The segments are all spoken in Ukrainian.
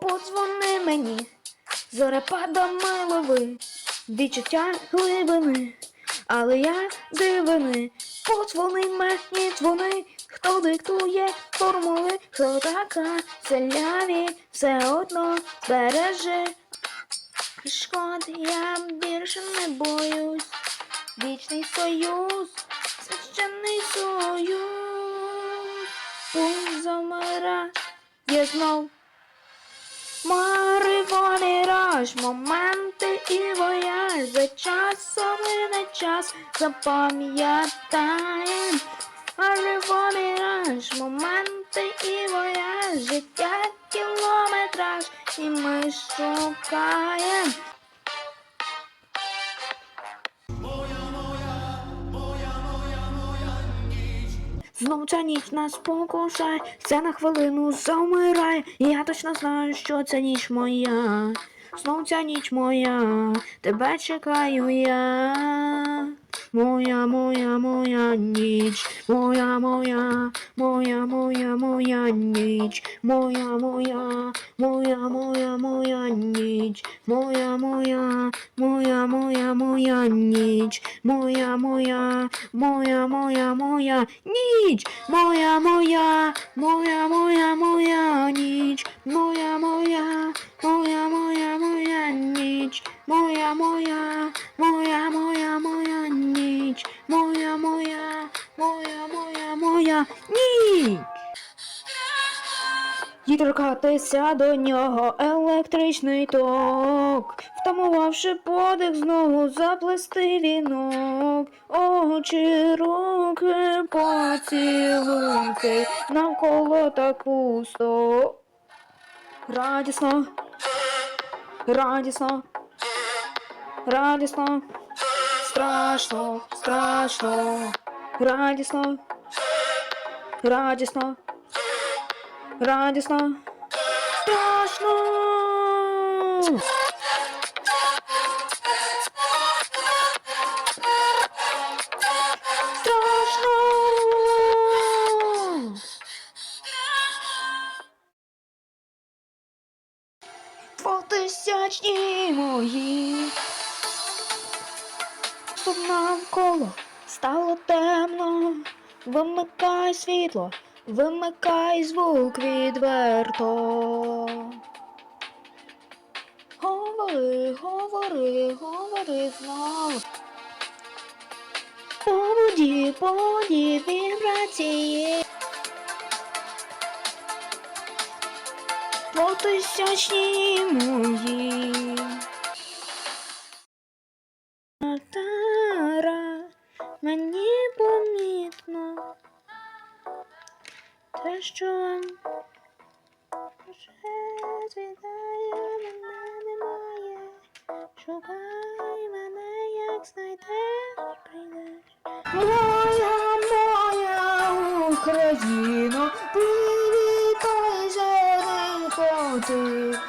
подзвони мені, зорепадами лови, відчуття глибини, але я дивини, подзвони мені, дзвони, хто диктує формули, хто така селяві, все одно збережи. Шкод, я більше не боюсь, вічний союз, священний союз, пункт замира, є знов. Маривоний рож, моменти і вояж, за часом і не час запам'ятаєм. Маривоний раш, моменти і вояж, життя кілометраж, і ми шукаєм. Знов ця ніч нас покушає, це на хвилину замирає. Я точно знаю, що ця ніч моя. Знов ця ніч моя, тебе чекаю я. Moya, Moya, Moya, nić, Moya, Moya, Moya, Moya, Moya, nić, Moya, Moya, Moya, Moya, Moya, nić, Moya, Moya, Moya, Moya, Moya, nić, Moya, Moya, Moya, Moya, Moya, nić, Moya, Moya, Moya, Moya, Moya, nić, Moya, Moya, Moya, торкатися до нього електричний ток, втамувавши подих, знову заплести вінок, очі, руки, поцілунки, навколо так пусто. Радісно, радісно, радісно, страшно, страшно, радісно, радісно. Радісно. Страшно. Страшно. Двотисячні мої. Тут навколо стало темно. Вимикай світло, вимикай звук відверто. Говори, говори, говори знов. Побуді, побуді вібрації. Двотисячні мої. Що вже звідає мене немає. Шукай мене, як знайдеш, прийдеш. Моя, моя Україна, привітай зеленко ти.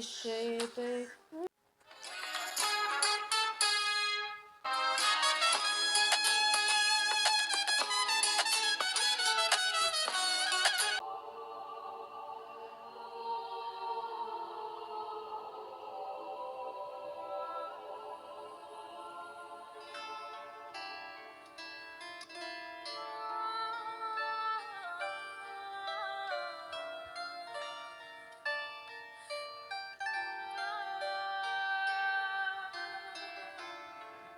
Cheia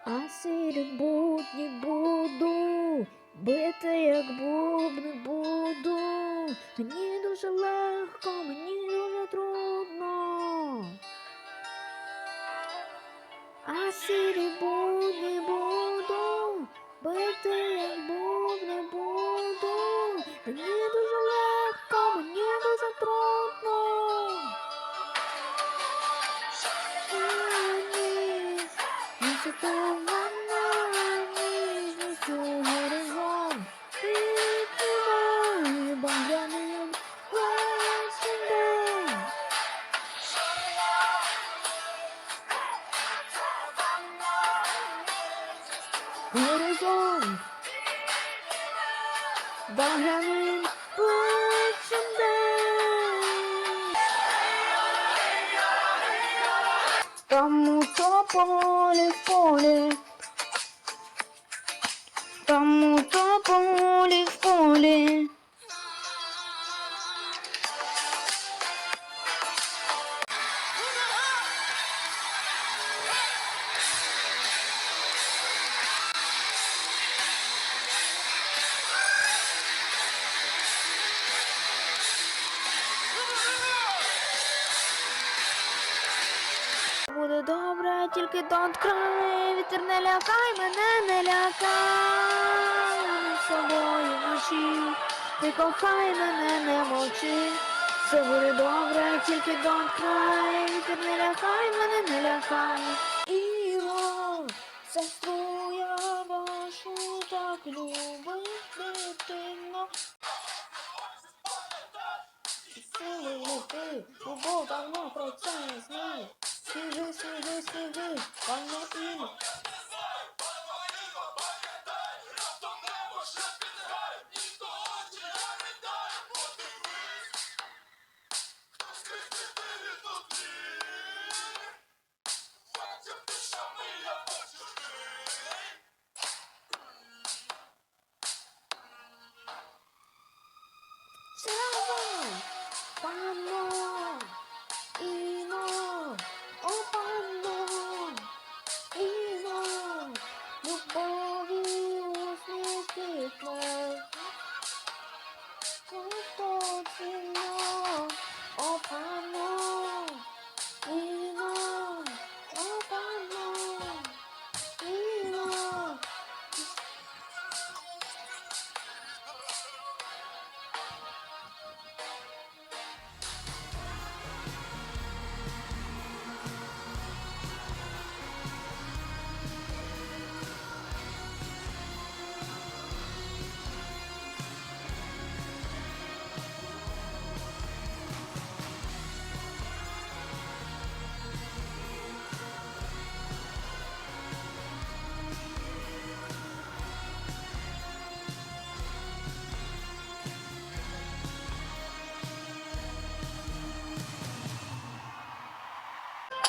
а сирі будні буду, бити, як бубни буду. Мені дуже легко, мені дуже трудно. А сирі будні буду, бити, як бубни буду. Мені Don't have him, but someday. Tomuto pole pole. Tomuto. Тільки don't cry, вітер не лякай, мене не лякай, собою вночі, ти кохай мене, не мовчи, все буде добре, тільки don't cry, вітер не лякай, мене не лякай. Іро, сестру я вашу так любить дитино. Сили ти, любов давно про це не знає. Sildi sildi sildi. Ben yapayım.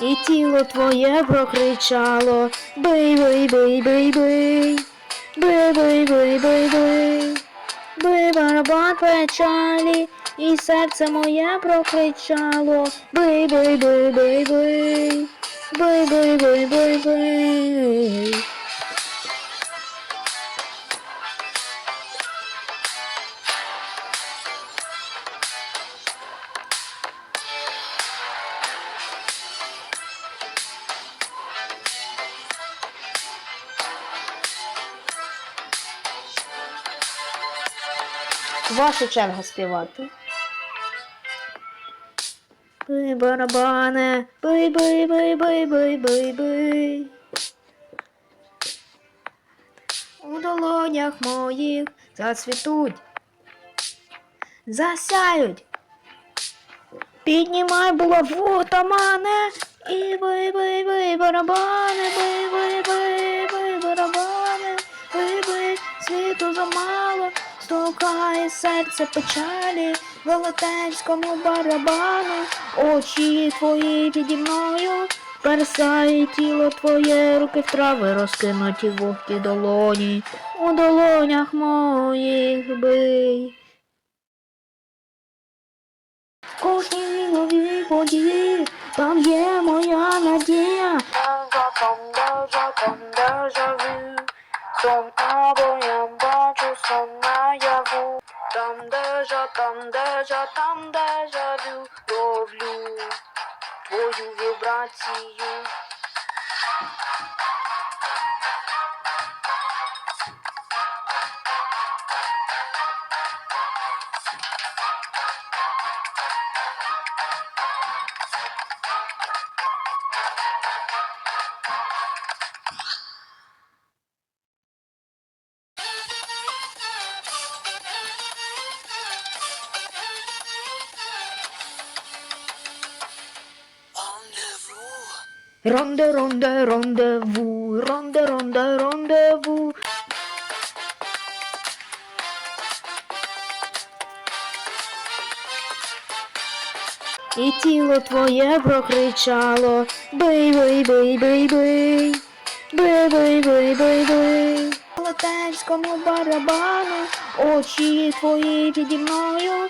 І тіло твоє прокричало бий, бий, бий, бий, бий, бий, бий, бий, бий, бий, бий, барабан печалі, і серце моє прокричало бий, бий, бий, бий, бий, бий, бий, бий, бий, бий. Ваша черга співати. Бий, барабане, бий, бий, бий, бий, бий, бий, бий. У долонях моїх зацвітуть, засяють. Піднімай булаву, тамане, і бий, бий, бий, барабане, бий, бий, бий, бий, барабане, бий, бий, світу замало, стукає серце печалі, велетенському барабану, очі твої піді мною, персає тіло твоє, руки в трави розкинуті вогкі долоні, у долонях моїх бий. Кожній новій події, там є моя надія. Там déjà, там déjà там тобою я бачу сон наяву, там дежа, там дежа, там дежавю, ловлю твою вібрацію. Ронде, ронде, рондеву, ронде, ронде, рондеву. І тіло твоє прокричало Бий, бий, бий, бий, бий. Бий, бий, бий, бий, бий. Летенському барабану, очі твої піді мною,